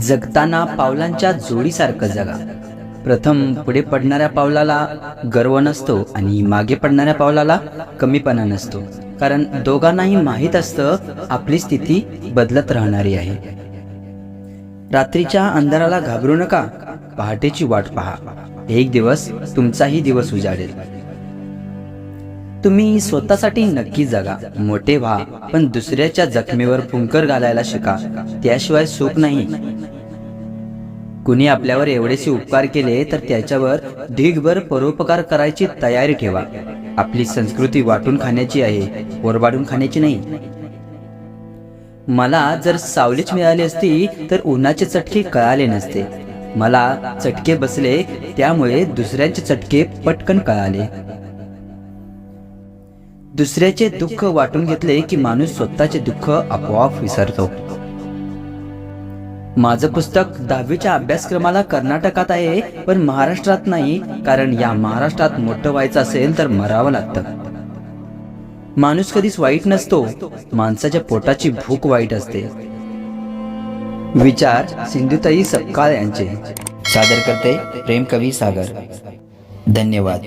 जगताना पावलांच्या जोडीसारखं जगा. प्रथम पुढे पडणाऱ्या पावलाला गर्व नसतो आणि मागे पडणाऱ्या पावलाला कमीपणा नसतो. कारण दोघांनाही माहीत असतं आपली स्थिती बदलत राहणारी आहे. रात्रीच्या अंधाराला घाबरू नका. पहाटेची वाट पहा. एक दिवस तुमचाही दिवस उजाडेल. तुम्ही स्वतःसाठी नक्की जगा. मोठे व्हा. पण दुसऱ्याच्या जखमेवर फुंकर घालायला शिका. त्याशिवाय सुख नाही. कुणी आपल्यावर एवढेसे उपकार केले तर त्याच्यावर ढीगभर परोपकार करायची तयारी ठेवा. आपली संस्कृती वाटून खाण्याची आहे ओरबाडून खाण्याची नाही. मला जर सावलीच मिळाली असती तर उन्हाचे चटके कळाले नसते. मला चटके बसले त्यामुळे दुसऱ्यांचे चटके पटकन कळाले. दुसऱ्याचे दुःख वाटून घेतले की माणूस स्वतःचे दुःख आपोआप विसरतो. माझं पुस्तक दहावीच्या अभ्यासक्रमाला कर्नाटकात आहे पण महाराष्ट्रात नाही कारण या महाराष्ट्रात मोठं व्हायचं असेल तर मरावं लागतं. माणूस कधीच वाईट नसतो माणसाच्या पोटाची भूक वाईट असते. विचार सिंधुताई सपकाळ यांचे. सादर करते प्रेम कवी सागर. धन्यवाद.